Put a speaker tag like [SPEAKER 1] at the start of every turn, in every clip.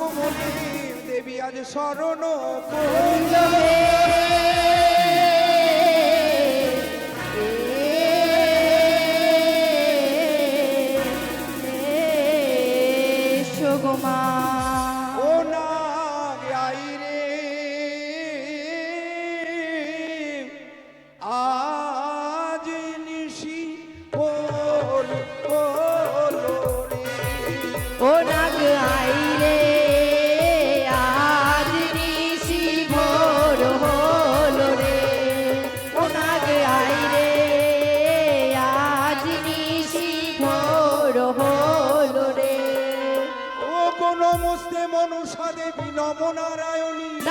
[SPEAKER 1] কমলে দেবী আজ শরণ করিল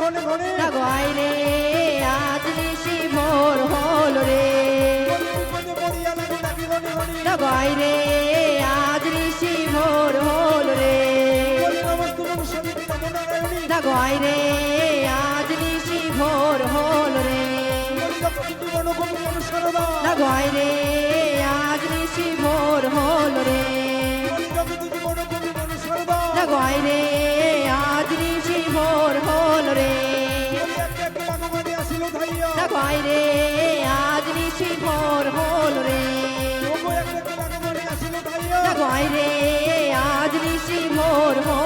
[SPEAKER 1] ঘনে ঘনে
[SPEAKER 2] নাগাই রে। আজ নিশি ভোর হলো রে। নাগাই রে আজ নিশি ভোর হলো রে। নাগাই রে
[SPEAKER 1] মন কবি মনুষ্যরদা
[SPEAKER 2] নাগাই রে আজ নিশি হলো রে।
[SPEAKER 1] মনুষ্যরদা
[SPEAKER 2] নাগাই রে আজ নিশি ভোর হলো রে।
[SPEAKER 1] ধাইয়া
[SPEAKER 2] নাগাই রে আজ নিশি হলো রে। রে আজ নিশি ভোর হলো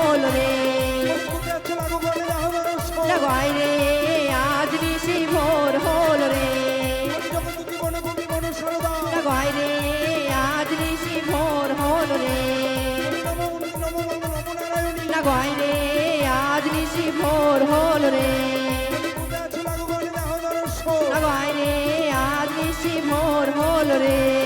[SPEAKER 2] নাগাই রে আজ নিশি ভোর হল রে। নাগাই রে আজ নিশি ভোর হল রে।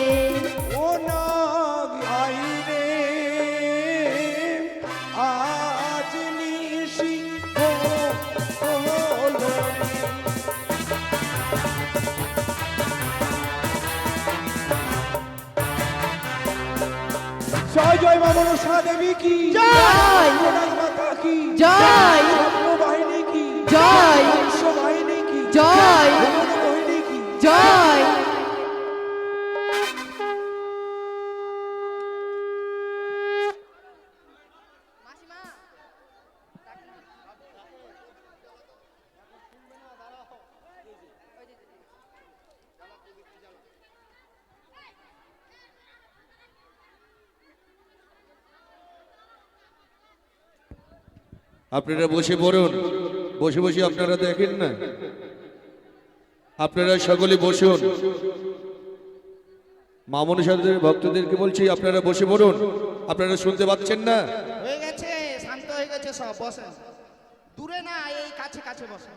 [SPEAKER 1] জয় জয় মা মনসা দেবী কি
[SPEAKER 2] জয়।
[SPEAKER 1] মাতা কি
[SPEAKER 2] জয়।
[SPEAKER 1] বাহিনী কি
[SPEAKER 2] জয়।
[SPEAKER 1] বাহিনী কি
[SPEAKER 2] জয়।
[SPEAKER 1] বাহিনী কি
[SPEAKER 2] জয়
[SPEAKER 3] আপনারা বসে পড়ুন। বসে বসে আপনারা দেখেন না। আপনারা সকলে বসুন। মামুন সাহেবের ভক্তদেরকে বলছি, আপনারা বসে পড়ুন। আপনারা শুনতে পাচ্ছেন না?
[SPEAKER 4] হয়ে গেছে, শান্ত হয়ে গেছে সব, বসেন। দূরে না, এই কাছে কাছে বসেন।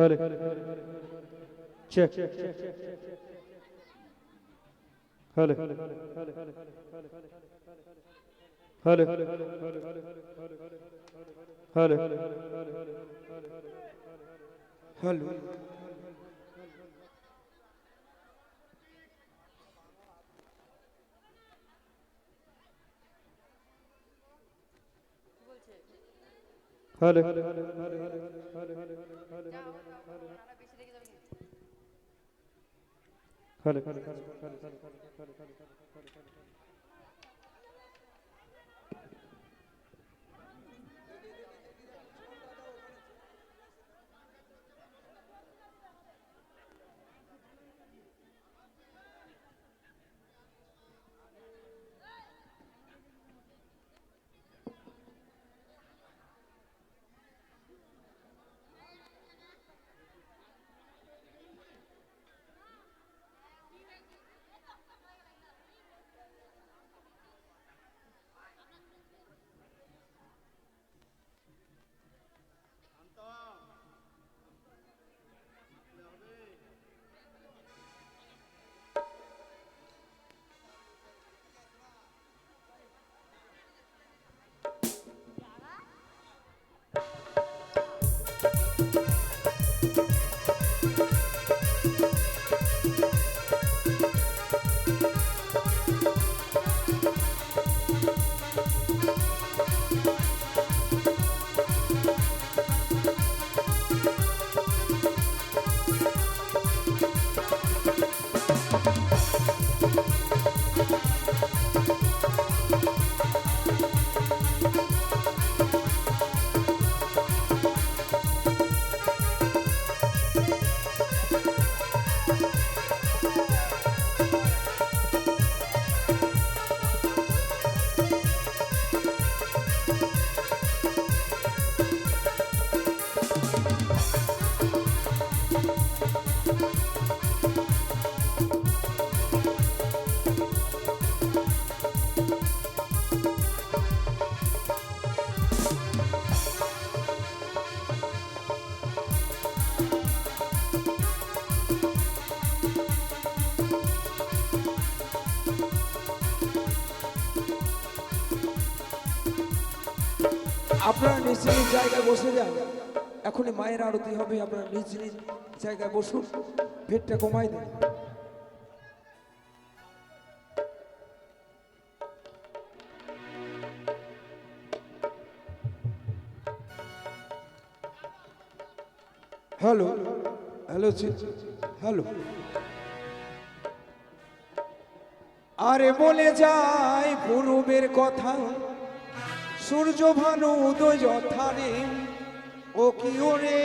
[SPEAKER 5] Hello check hello hello hello hello hello hello
[SPEAKER 1] আপনারা নিজ নিজ জায়গায় বসে যান। এখনই মায়ের আরতি হবে, আপনারা নিজ নিজ জায়গায় বসুন ভেটটা কমাই দেন। Hello hello hello. আরে বলে যায় পূর্বের কথা। সূর্য ভানু উদয় যথারে। ও কি ওরে?